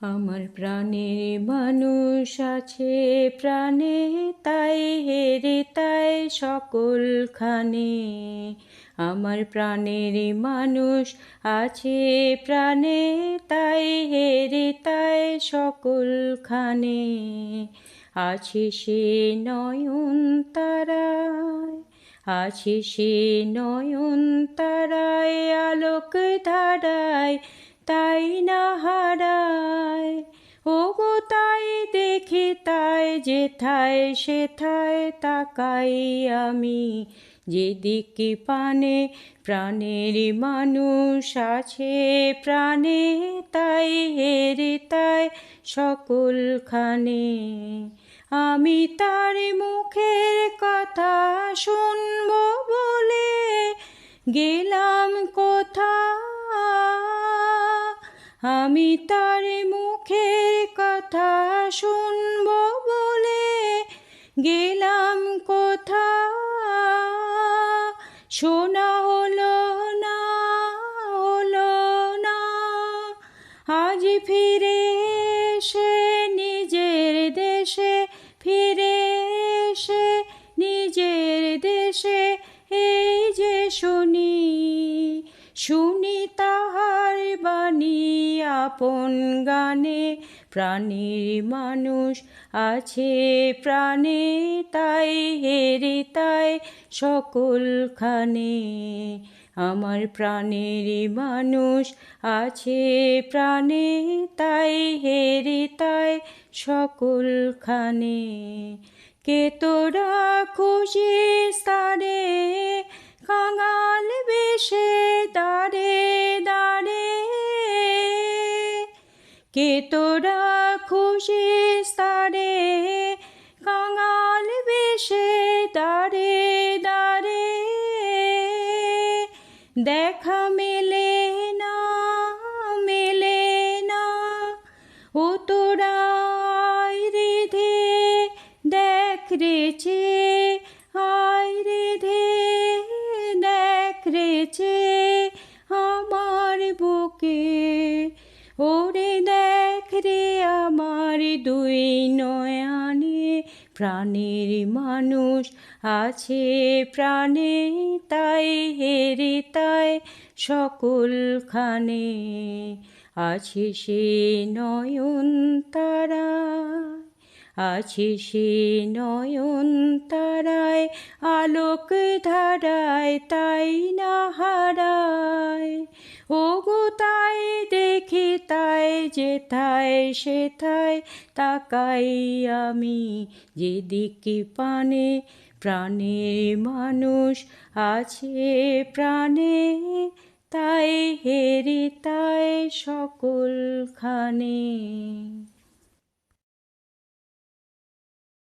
আমার প্রাণের মানুষ আছে, প্রাণে তাই হেরে তাই সকলখানে। আমার প্রাণের মানুষ আছে, প্রাণে তাই হেরে তাই সকলখানে। আছে সে নয়ন তারায়, আছে সে নয়ন তারায়, আলোক ধারায় তাই না হারায়? ও গো তাই দেখি তাই, যেথায় সেথায় তাকাই আমি। যেদিকে পানে প্রাণের মানুষ আছে, প্রাণে তাই হেরে তাই সকলখানে। আমি তার মুখের কথা শুনব বলে গেলাম আমি তার মুখের কথা শুনব বলে গেলাম কোথা শোনা হলো না হলো না। আজ ফিরে এসে নিজের দেশে, ফিরে এসে নিজের দেশে, এই যে শুনি শুনি আপন গানে প্রাণীর মানুষ আছে, প্রাণে তাই হেরে তাই সকলখানে আমার প্রাণের মানুষ আছে, প্রাণে তাই হেরে তাই সকলখানে কে তোরা খুশি স্থানে কাঙাল বেশে দাঁড়ে কে তোরা খুশি স্থানে? কাঙাল বেশে দাঁড়ে দাঁড়ে দেখা মেলে না মেলে না। ও তোরা আয় রেধে, দেখ রেছে, আয় রেধে, দেখ রেছে আমার বুকে। ওরে দেখ রে আমার দুই নয়ানে, প্রাণের মানুষ আছে প্রাণে, তাই হেরে তাই সকলখানে আছে সে নয়ন তারা, আছে সে নয়ন তারায় আলোক ধারায় তাই না যেথায় সেথায় তাকাই আমি যেদিকে পানে প্রাণে মানুষ আছে প্রাণে তাই হেরি তাই সকলখানে।